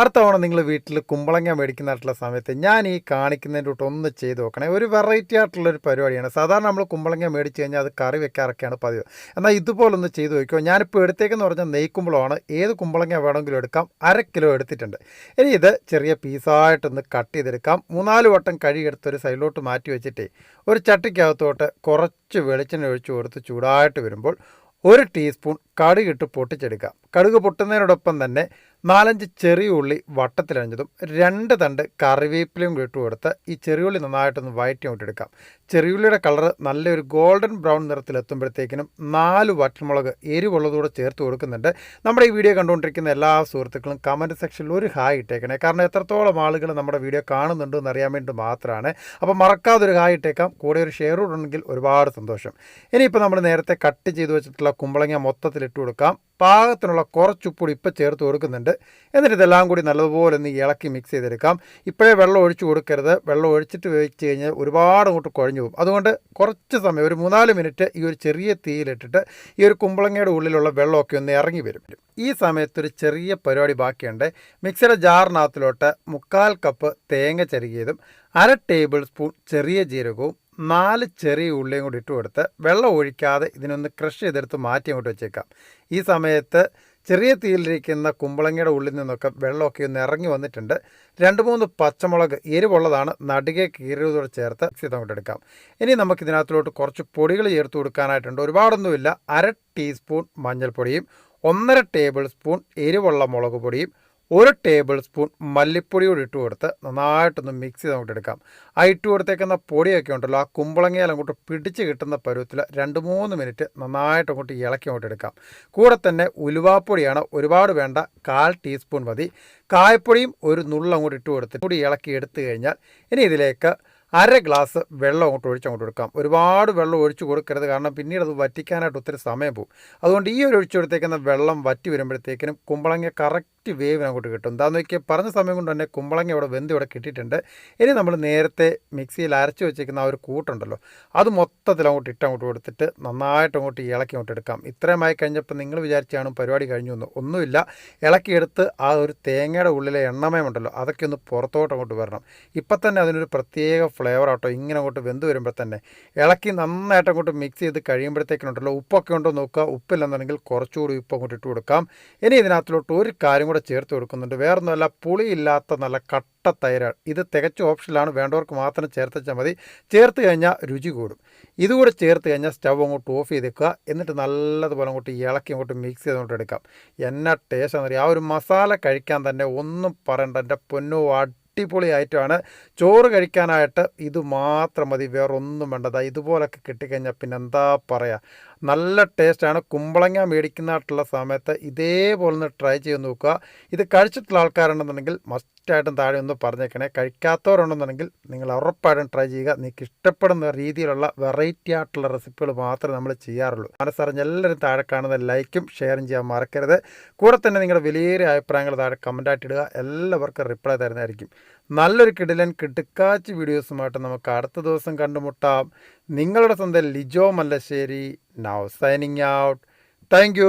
അടുത്ത തവണ നിങ്ങൾ വീട്ടിൽ കുമ്പളങ്ങ മേടിക്കുന്നതായിട്ടുള്ള സമയത്ത് ഞാൻ ഈ കാണിക്കുന്നതിന്റെ ഒന്ന് ചെയ്ത് നോക്കണേ. ഒരു വെറൈറ്റി ആയിട്ടുള്ള ഒരു പരിപാടിയാണ്. സാധാരണ നമ്മൾ കുമ്പളങ്ങ മേടിച്ച് കഴിഞ്ഞാൽ അത് കറി വെക്കാറൊക്കെയാണ് പതിവ്. എന്നാൽ ഇതുപോലൊന്ന് ചെയ്ത് നോക്കിയോ ഞാനിപ്പോൾ എടുത്തേക്കെന്ന് പറഞ്ഞാൽ നെയ്ക്കുമ്പളമാണ്. ഏത് കുമ്പളങ്ങ വേണമെങ്കിലും എടുക്കാം. അര കിലോ എടുത്തിട്ടുണ്ട്. ഇനി ഇത് ചെറിയ പീസായിട്ടൊന്ന് കട്ട് ചെയ്തെടുക്കാം. മൂന്നാൽ വട്ടം കഴുകിയെടുത്ത് ഒരു സൈഡിലോട്ട് മാറ്റി വെച്ചിട്ട് ഒരു ചട്ടിക്കകത്തോട്ട് കുറച്ച് വെളിച്ചെണ്ണ ഒഴിച്ച് കൊടുത്ത് ചൂടായിട്ട് വരുമ്പോൾ ഒരു ടീസ്പൂൺ കടുകിട്ട് പൊട്ടിച്ചെടുക്കാം കടുക് പൊട്ടുന്നതിനോടൊപ്പം തന്നെ നാലഞ്ച് ചെറിയ ഉള്ളി വട്ടത്തിലഞ്ഞതും രണ്ട് തണ്ട് കറിവേപ്പിലയും ഇട്ട് കൊടുത്ത് ഈ ചെറിയുള്ളി നന്നായിട്ടൊന്ന് വയറ്റി വിട്ടെടുക്കാം ചെറിയുള്ളിയുടെ കളർ നല്ലൊരു ഗോൾഡൻ ബ്രൗൺ നിറത്തിലെത്തുമ്പോഴത്തേക്കിനും നാല് വറ്റൽമുളക് എരിവുള്ളതുകൂടെ ചേർത്ത് കൊടുക്കുന്നുണ്ട്. നമ്മുടെ ഈ വീഡിയോ കണ്ടുകൊണ്ടിരിക്കുന്ന എല്ലാ സുഹൃത്തുക്കളും കമന്റ് സെക്ഷനിൽ ഒരു ഹായ് ഇട്ടേക്കണേ. കാരണം എത്രത്തോളം ആളുകൾ നമ്മുടെ വീഡിയോ കാണുന്നുണ്ട് എന്ന് അറിയാൻ വേണ്ടി മാത്രമാണ്. അപ്പോൾ മറക്കാതെ ഒരു ഹായ് ഇട്ടേക്കാം. കൂടെ ഒരു ഷെയർ ഉണ്ടെങ്കിൽ ഒരുപാട് സന്തോഷം. ഇനിയിപ്പോൾ നമ്മൾ നേരത്തെ കട്ട് ചെയ്ത് വെച്ചിട്ടുള്ള കുമ്പളങ്ങ മൊത്തത്തിൽ ഇട്ട് കൊടുക്കാം. പാകത്തിനുള്ള കുറച്ച് ഉപ്പുകൂടി ഇപ്പം ചേർത്ത് കൊടുക്കുന്നുണ്ട്. എന്നിട്ട് ഇതെല്ലാം കൂടി നല്ലതുപോലെ ഒന്ന് ഇളക്കി മിക്സ് ചെയ്തെടുക്കാം. ഇപ്പോഴേ വെള്ളം ഒഴിച്ച് കൊടുക്കരുത്. വെള്ളം ഒഴിച്ചിട്ട് വെച്ച് കഴിഞ്ഞാൽ ഒരുപാട് അങ്ങോട്ട് കുഴഞ്ഞു പോകും. അതുകൊണ്ട് കുറച്ച് സമയം ഒരു മൂന്നാൽ മിനിറ്റ് ഈ ഒരു ചെറിയ തീയിലിട്ടിട്ട് ഈ ഒരു കുമ്പളങ്ങയുടെ ഉള്ളിലുള്ള വെള്ളമൊക്കെ ഒന്ന് ഇറങ്ങി വരും. ഈ സമയത്തൊരു ചെറിയ പരിപാടി ബാക്കിയുണ്ട്. മിക്സിയുടെ ജാറിനകത്തിലോട്ട് മുക്കാൽ കപ്പ് തേങ്ങ ചെരുകിയതും അര ടേബിൾ സ്പൂൺ ചെറിയ ജീരകവും നാല് ചെറിയ ഉള്ളിയും കൂടി ഇട്ട് കൊടുത്ത് വെള്ളം ഒഴിക്കാതെ ഇതിനൊന്ന് ക്രഷ് ചെയ്തെടുത്ത് മാറ്റി അങ്ങോട്ട് വെച്ചേക്കാം. ഈ സമയത്ത് ചെറിയ തീയിലിരിക്കുന്ന കുമ്പളങ്ങയുടെ ഉള്ളിൽ നിന്നൊക്കെ വെള്ളമൊക്കെ ഒന്ന് ഇറങ്ങി വന്നിട്ടുണ്ട്. രണ്ട് മൂന്ന് പച്ചമുളക് എരിവുള്ളതാണ്. നടുകെ കീറിയതോടെ ചേർത്ത് മിക്സ് അങ്ങോട്ട് എടുക്കാം. ഇനി നമുക്ക് ഇതിനകത്തിലോട്ട് കുറച്ച് പൊടികൾ ചേർത്ത് കൊടുക്കാനായിട്ടുണ്ട്. ഒരുപാടൊന്നുമില്ല. അര ടീസ്പൂൺ മഞ്ഞൾപ്പൊടിയും ഒന്നര ടേബിൾ സ്പൂൺ എരിവുള്ള മുളക് പൊടിയും ഒരു ടേബിൾ സ്പൂൺ മല്ലിപ്പൊടി കൂടി ഇട്ട് കൊടുത്ത് നന്നായിട്ടൊന്ന് മിക്സ് ചെയ്ത് അങ്ങോട്ട് എടുക്കാം. ആ ഇട്ട് കൊടുത്തേക്കുന്ന പൊടിയൊക്കെ ഉണ്ടല്ലോ ആ കുമ്പളങ്ങയിൽ അങ്ങോട്ട് പിടിച്ച് കിട്ടുന്ന പരുവത്തിൽ രണ്ട് മൂന്ന് മിനിറ്റ് നന്നായിട്ട് അങ്ങോട്ട് ഇളക്കി അങ്ങോട്ട് എടുക്കാം. കൂടെ തന്നെ ഉലുവാപ്പൊടിയാണ് ഒരുപാട് വേണ്ട കാൽ ടീസ്പൂൺ മതി. കായപ്പൊടിയും ഒരു നുള്ളങ്ങോട്ട് ഇട്ട് കൊടുത്ത് കൂടി ഇളക്കി എടുത്തു കഴിഞ്ഞാൽ ഇനി ഇതിലേക്ക് അര ഗ്ലാസ് വെള്ളം അങ്ങോട്ട് ഒഴിച്ച് അങ്ങോട്ട് കൊടുക്കാം. ഒരുപാട് വെള്ളം ഒഴിച്ച് കൊടുക്കരുത്. കാരണം പിന്നീട് അത് വറ്റിക്കാനായിട്ട് ഒത്തിരി സമയം പോകും. അതുകൊണ്ട് ഈ ഒരു ഒഴിച്ചു കൊടുത്തേക്കുന്ന വെള്ളം വറ്റി വരുമ്പോഴത്തേക്കിനും കുമ്പളങ്ങ കറക്റ്റ് വേവിന് അങ്ങോട്ട് കിട്ടും. എന്താണെന്ന് നോക്കിയാൽ പറഞ്ഞ സമയം കൊണ്ട് തന്നെ കുമ്പളങ്ങ ഇവിടെ വെന്ത് ഇവിടെ കിട്ടിയിട്ടുണ്ട്. ഇനി നമ്മൾ നേരത്തെ മിക്സിയിൽ അരച്ച് വെച്ചേക്കുന്ന ആ ഒരു കൂട്ടുണ്ടല്ലോ അത് മൊത്തത്തിൽ അങ്ങോട്ട് ഇട്ട് അങ്ങോട്ട് കൊടുത്തിട്ട് നന്നായിട്ട് അങ്ങോട്ട് ഇളക്കി അങ്ങോട്ട് എടുക്കാം. ഇത്രയുമായി കഴിഞ്ഞപ്പോൾ നിങ്ങൾ വിചാരിച്ചാണ് പരിപാടി കഴിഞ്ഞു എന്ന്. ഒന്നുമില്ല ഇളക്കിയെടുത്ത് ആ ഒരു തേങ്ങയുടെ ഉള്ളിലെ എണ്ണമയമുണ്ടല്ലോ അതൊക്കെ ഒന്ന് പുറത്തോട്ട് അങ്ങോട്ട് വരണം. ഇപ്പം തന്നെ അതിനൊരു പ്രത്യേക ഫ്ലേവർ ആട്ടോ ഇങ്ങനെ അങ്ങോട്ട് വെന്ത് വരുമ്പോൾ തന്നെ ഇളക്കി നന്നായിട്ട് അങ്ങോട്ട് മിക്സ് ചെയ്ത് കഴിയുമ്പോഴത്തേക്കിനുണ്ടല്ലോ ഉപ്പൊക്കെ ഉണ്ടോ നോക്കുക. ഉപ്പില്ലെന്നുണ്ടെങ്കിൽ കുറച്ചുകൂടി ഉപ്പ് അങ്ങോട്ട് ഇട്ട് കൊടുക്കാം. ഇനി ഇതിനകത്തിലോട്ട് ഒരു കാര്യം കൂടെ ചേർത്ത് കൊടുക്കുന്നുണ്ട്. വേറൊന്നുമല്ല പുളിയില്ലാത്ത നല്ല കട്ട തൈരാണ് ഇത് തികച്ച ഓപ്ഷനിലാണ് വേണ്ടവർക്ക് മാത്രം ചേർത്തച്ചാൽ മതി. ചേർത്ത് കഴിഞ്ഞാൽ രുചി കൂടും. ഇതുകൂടെ ചേർത്ത് കഴിഞ്ഞാൽ സ്റ്റവ് അങ്ങോട്ട് ഓഫ് ചെയ്തേക്കുക. എന്നിട്ട് നല്ലതുപോലെ അങ്ങോട്ട് ഇളക്കി അങ്ങോട്ട് മിക്സ് ചെയ്തുകൊണ്ട് എടുക്കാം. എന്നാ ടേസ്റ്റ് എന്നറിയാം ആ ഒരു മസാല കഴിക്കാൻ തന്നെ ഒന്നും പറയണ്ട. എന്റെ പൊന്നോ അടിപൊളി ഐറ്റമാണ് ചോറ് കഴിക്കാനായിട്ട് ഇത് മാത്രം മതി വേറൊന്നും വേണ്ടതാ ഇതുപോലൊക്കെ കിട്ടിക്കഴിഞ്ഞാൽ പിന്നെ എന്താ പറയുക നല്ല ടേസ്റ്റാണ്. കുമ്പളങ്ങ മേടിക്കുന്നതായിട്ടുള്ള സമയത്ത് ഇതേപോലെ ഒന്ന് ട്രൈ ചെയ്ത് നോക്കുക. ഇത് കഴിച്ചിട്ടുള്ള ആൾക്കാരുണ്ടെന്നുണ്ടെങ്കിൽ മസ്റ്റായിട്ടും താഴെ ഒന്ന് പറഞ്ഞേക്കണേ. കഴിക്കാത്തവരുണ്ടെന്നുണ്ടെങ്കിൽ നിങ്ങൾ ഉറപ്പായിട്ടും ട്രൈ ചെയ്യുക. നിങ്ങൾക്ക് ഇഷ്ടപ്പെടുന്ന രീതിയിലുള്ള വെറൈറ്റി ആയിട്ടുള്ള റെസിപ്പികൾ മാത്രമേ നമ്മൾ ചെയ്യാറുള്ളൂ. മനസ്സറിഞ്ഞ് എല്ലാവരും താഴെ കാണുന്ന ലൈക്കും ഷെയറും ചെയ്യാൻ മറക്കരുത്. കൂടെ തന്നെ നിങ്ങളുടെ വലിയ അഭിപ്രായങ്ങൾ താഴെ കമന്റായിട്ട് ഇടുക. എല്ലാവർക്കും റിപ്ലൈ തരുന്നതായിരിക്കും. നല്ലൊരു കിടിലൻ കിടുക്കാച്ച് വീഡിയോസുമായിട്ട് നമുക്ക് അടുത്ത ദിവസം കണ്ടുമുട്ടാം. നിങ്ങളുടെ സ്വന്തം Lijo Mallassery. Now signing out thank